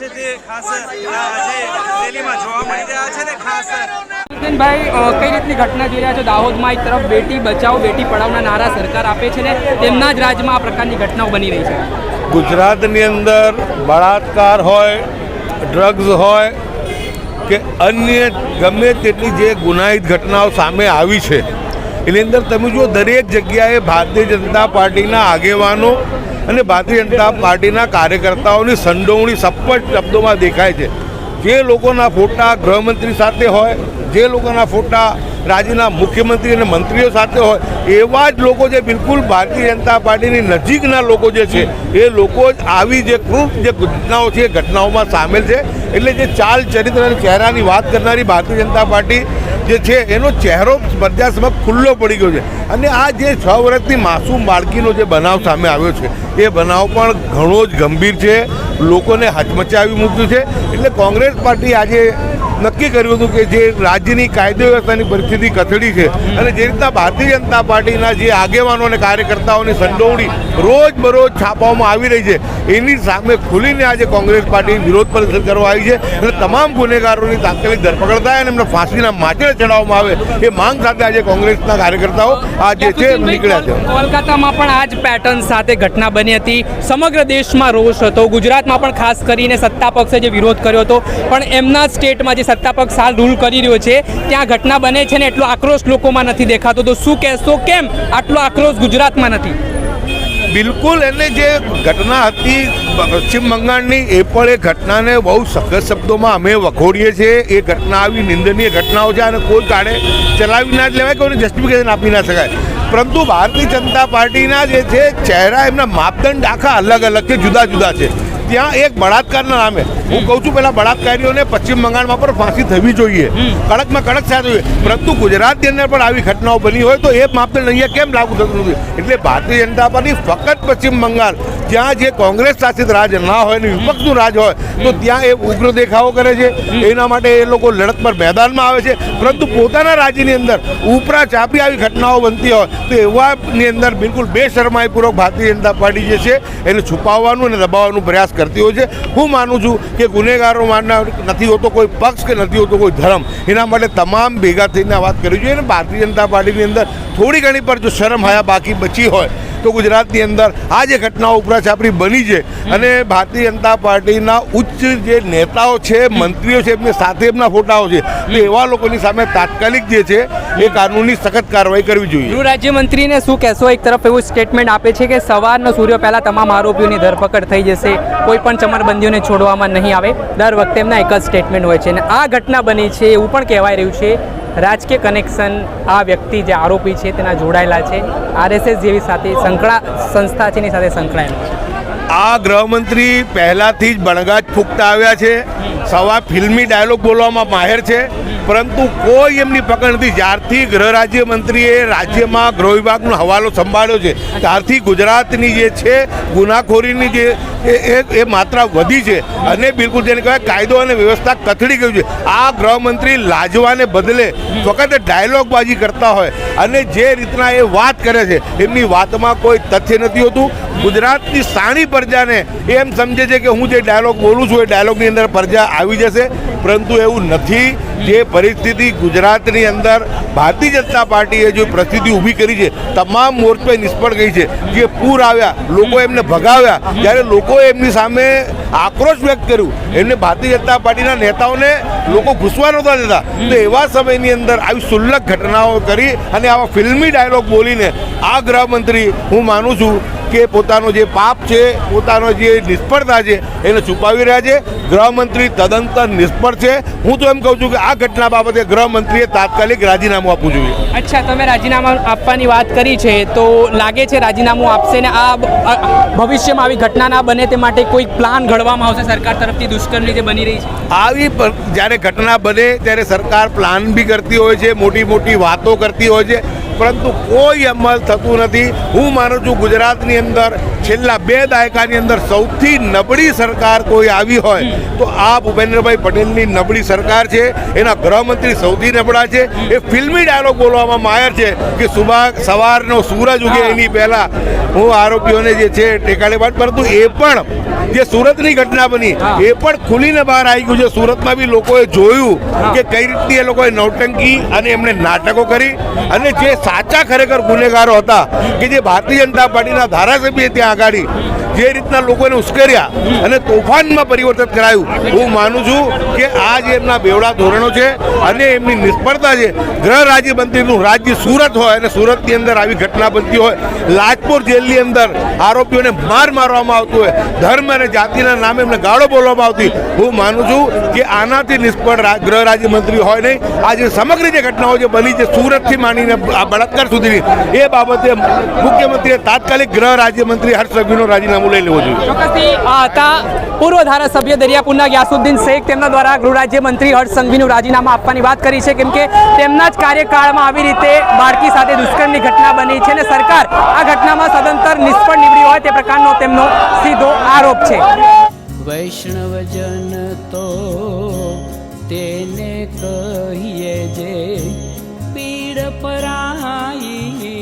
છે તે ખાસ રેલીમાં જોવા મળી રહ્યા છે ને ખાસ ભાઈ કઈ રીતની ઘટના જોઈ રહ્યા છો? દાહોદમાં એક તરફ બેટી બચાવો બેટી પઢાવના નારા સરકાર આપે છે ને તેમના જ રાજ્યમાં આ પ્રકારની ઘટનાઓ બની રહી છે. ગુજરાતની અંદર બળાત્કાર હોય ડ્રગ્સ હોય કે અન્ય ગમે તેટલી જે ગુનાહિત ઘટનાઓ સામે આવી છે એની અંદર તમે જુઓ, દરેક જગ્યાએ ભારતીય જનતા પાર્ટીના આગેવાનો અને ભારતીય જનતા પાર્ટીના કાર્યકર્તાઓની સંડોવણી સપ્પટ શબ્દોમાં દેખાય છે. જે લોકોના ફોટા ગૃહમંત્રી સાથે હોય, જે લોકોના ફોટા રાજ્યના મુખ્યમંત્રી અને મંત્રીઓ સાથે હોય, એવા જ લોકો જે બિલકુલ ભારતીય જનતા પાર્ટીની નજીકના લોકો જે છે, એ લોકો જ આવી જે ક્રૂર જે ઘટનાઓ છે, એ ઘટનાઓમાં સામેલ છે. એટલે જે ચાલ ચરિત્ર અને ચહેરાની વાત કરનારી ભારતીય જનતા પાર્ટી જે છે, એનો ચહેરો બધા સમક્ષ ખુલ્લો પડી ગયો છે. અને આ જે છ વર્ષની માસૂમ બાળકીનો જે બનાવ સામે આવ્યો છે, એ બનાવ પણ ઘણો જ ગંભીર છે. લોકોને હચમચાવી મૂક્યું છે. એટલે કોંગ્રેસ પાર્ટી આજે નક્કી કર્યું હતું કે જે રાજ્યની કાયદો વ્યવસ્થાની પરિસ્થિતિ કથળી છે અને જે રીતના ભારતીય જનતા પાર્ટીના જે આગેવાનો અને કાર્યકર્તાઓની સંડોવણી રોજ બરોજ છાપવામાં આવી રહી છે એની સામે ખુલીને આજે કોંગ્રેસ પાર્ટી વિરોધ પ્રદર્શન કરવા આવી છે અને તમામ ગુનેગારોની તાત્કાલિક ધરપકડ થાય અને એમને ફાંસીના માચડે ચડાવવામાં આવે એ માંગ સાથે આજે કોંગ્રેસના કાર્યકર્તાઓ આજે છે નીકળ્યા છે. કોલકાતામાં પણ આ જ પેટર્ન સાથે ઘટના બની હતી. સમગ્ર દેશમાં રોષ હતો. ગુજરાતમાં પણ ખાસ કરીને સત્તા પક્ષે જે વિરોધ કર્યો હતો પણ એમના સ્ટેટમાં જે સત્તા પક્ષ હાલ રૂલ કરી રહ્યો છે. ત્યાં ઘટના બને છે ને એટલો આક્રોશ લોકોમાં નથી દેખાતો. તો શું કહેશો? કેમ આટલો આક્રોશ ગુજરાતમાં નથી? બિલકુલ, એને જે ઘટના હતી, પશ્ચિમ બંગાળની, એ પણ એ ઘટનાને બહુ સખત શબ્દોમાં અમે વખોડીએ છીએ. એ ઘટના આવી, નિંદનીય ઘટનાઓ છે અને કોઈ કાળે ચલાવી ના જ લેવાય, કોઈને જસ્ટિફિકેશન આપી ના શકાય. પરંતુ ભારતીય જનતા પાર્ટીના જે છે ચહેરા એમના માપદંડ આખા અલગ અલગ છે જુદા જુદા છે. ત્યાં એક બળાત્કારના નામે. હું કહું છું પેલા બળાત્કારીઓને પશ્ચિમ બંગાળમાં પણ ફાંસી થવી જોઈએ. કડકમાં કડક સાથે જોઈએ. પરંતુ ગુજરાતની અંદર પણ આવી ઘટનાઓ બની હોય તો એ માપદંડ અહીંયા કેમ લાગુ થતું નથી? એટલે ભારતીય જનતા પાર્ટી ફક્ત પશ્ચિમ બંગાળ જ્યાં જે કોંગ્રેસ શાસિત રાજ ના હોય ને વિપક્ષનું રાજ હોય, તો ત્યાં એ ઉગ્ર દેખાવો કરે છે. એના માટે એ લોકો લડત પર મેદાનમાં આવે છે. પરંતુ પોતાના રાજ્યની અંદર ઉપરા ચાપી આવી ઘટનાઓ બનતી હોય, તો એવાની અંદર બિલકુલ બેશરમાઈપૂર્વક ભારતીય જનતા પાર્ટી જે છે, એને છુપાવવાનું અને દબાવવાનો પ્રયાસ કરતી હોય છે. હું માનું છું કે ગુનેગારો નથી હોતો કોઈ પક્ષ કે નથી હોતો કોઈ ધર્મ. એના માટે તમામ ભેગા થઈને વાત કરવી જોઈએ. અને ભારતીય જનતા પાર્ટીની અંદર થોડી ઘણી પર જો શરમ હયા બાકી બચી હોય તો ગુજરાતની અંદર આ જે ઘટનાઓ ઉપરાછાપરી બની છે. અને ભારતીય જનતા પાર્ટીના ઉચ્ચ જે નેતાઓ છે, મંત્રીઓ છે, એમની સાથે એમના ફોટાઓ છે એટલે એવા લોકોની સામે તાત્કાલિક જે છે, એ કાનૂની સખત કાર્યવાહી કરવી જોઈએ. ગૃહ રાજ્યમંત્રીને શું કહેશો? એક તરફ એવું સ્ટેટમેન્ટ આપે છે કે સવારનો સૂર્ય પહેલાં તમામ આરોપીઓની ધરપકડ થઈ જશે, કોઈ પણ ચમરબંધીઓને છોડવામાં નહીં આવે. દર વખતે એમના એક જ સ્ટેટમેન્ટ હોય છે. અને આ ઘટના બની છે એવું પણ કહેવાય રહ્યું છે રાજકીય કનેક્શન આ વ્યક્તિ જે આરોપી છે તેના જોડાયેલા છે. આરએસએસ જેવી સાથે સંકળા સંસ્થા છે, એની સાથે સંકળાયેલા આ ગૃહમંત્રી પહેલાથી જ બણગાજ ફૂંકતા આવ્યા છે. સવા ફિલ્મી ડાયલોગ બોલવામાં માહેર છે. પરંતુ કોઈ એમની પકડ નથી. જ્યારથી ગૃહ રાજ્યમંત્રીએ રાજ્યમાં ગૃહ વિભાગનો હવાલો સંભાળ્યો છે, ત્યારથી ગુજરાતની જે છે, ગુનાખોરીની જે એ માત્રા વધી છે અને બિલકુલ જેને કહેવાય કાયદો અને વ્યવસ્થા કથળી ગયું છે. આ ગૃહમંત્રી લાજવાને બદલે વખતે ડાયલોગબાજી કરતા હોય અને જે રીતના એ વાત કરે છે, એમની વાતમાં કોઈ તથ્ય નથી હોતું. ગુજરાતની સાણી પ્રજાને એમ સમજે છે કે હું જે ડાયલોગ બોલું છું, એ ડાયલોગની અંદર પ્રજા આવી જશે. પરંતુ એવું નથી જે પરિસ્થિતિ ગુજરાતની અંદર ભારતીય જનતા પાર્ટીએ જે પરિસ્થિતિ ઊભી કરી છે, તમામ મોરચે નિષ્ફળ ગઈ છે. જે પૂર આવ્યા, લોકો એમને ભગાવ્યા ત્યારે લોકોએ એમની સામે આક્રોશ વ્યક્ત કર્યું, એમને ભારતીય જનતા પાર્ટીના નેતાઓને લોકો ઘૂસવા નહોતા દેતા. તો એવા સમયની અંદર આવી સુલ્લક ઘટનાઓ કરી અને આવા ફિલ્મી ડાયલોગ બોલીને આ ગૃહમંત્રી હું માનું છું કે પોતાનો જે પાપ છે પોતાનો જે નિષ્ફળતા છે એને છુપાવી રહ્યા છે. ગૃહમંત્રી તદંતર નિષ્ફળ છે. હું તો એમ કહું છું કે આ ઘટના બાબતે ગૃહમંત્રીએ તાત્કાલિક રાજીનામું આપવું જોઈએ. અચ્છા તમે રાજીનામું આપવાની વાત કરી છે તો લાગે છે રાજીનામું આપશે ને આ ભવિષ્યમાં આવી ઘટના ના બને તે માટે કોઈ પ્લાન ઘડવામાં આવશે સરકાર તરફથી દુષ્કર્મની જે બની રહી છે? આવી જ્યારે ઘટના બને ત્યારે સરકાર પ્લાન બી કરતી હોય છે મોટી મોટી વાતો કરતી હોય છે. પરંતુ કોઈ અમલ થતું નથી. હું માનું છું ગુજરાતની અંદર છેલ્લા બે દાયકાની અંદર સૌથી નબળી સરકાર કોઈ આવી હોય તો આ ભૂપેન્દ્રભાઈ પટેલની નબળી સરકાર છે, એના ગૃહમંત્રી સૌથી નબળા છે. એ ફિલ્મી ડાયલોગ બોલવામાં માયર છે કે સુબહ સવારનો સૂરજ ઉગે એની પહેલા. હું આરોપીઓને જે છે ટેકાડે બાદ પરંતુ એ પણ જે સુરતની ઘટના બની, એ પણ ખુલીને બહાર આવી ગયું છે. સુરતમાં બી લોકોએ જોયું કે કઈ રીતની એ લોકોએ નૌટંકી અને એમણે નાટકો કરી અને જે સાચા ખરેખર ગુનેગારો હતા કે જે ભારતીય જનતા પાર્ટીના ધારાસભ્ય ત્યાં આગાડી જે રીતના લોકોને ઉશ્કેર્યા અને તોફાનમાં પરિવર્તન કરાયું, હું માનું છું કે આ જે એમના બેવડા ધોરણો છે અને એમની નિષ્ફળતા છે, ગ્રહ રાજ્ય મંત્રીનું રાજ્ય સુરત હોય અને સુરતની અંદર આવી ઘટના બનતી હોય, લાજપોર જેલની અંદર આરોપીઓને માર મારવામાં આવતું હોય, ધર્મ અને જાતિના નામે એમને ગાળો બોલવામાં આવતી, હું માનું છું કે આનાથી નિષ્ફળ ગૃહ રાજ્યમંત્રી હોય નહીં. આ જે સમગ્ર જે ઘટનાઓ જે બની છે સુરતથી માંડીને બળાત્કાર સુધીની. એ બાબતે મુખ્યમંત્રીએ તાત્કાલિક ગૃહ રાજ્યમંત્રી હર્ષ સંઘવીનું રાજીનામું લઈ લેવું જોઈએ. હતા પૂર્વ ધારાસભ્ય દરિયાપુરના ગ્યાસુદ્દીન શેખ તેમના દ્વારા ગૃહ રાજ્યમંત્રી હર્ષ સંઘવીનું રાજીનામું આપવાની વાત કરી છે કેમ કે તેમના જ કાર્યકાળમાં આવી રીતે બાળકી સાથે દુષ્કર્મની ઘટના બની છે અને સરકાર આ ઘટનામાં સદંતર નિષ્ફળ નીવડી હોય તે પ્રકારનો તેમનો સીધો આરોપ છે. વૈષ્ણવજન તો તેને કહીએ જે પીડ પરાઈ.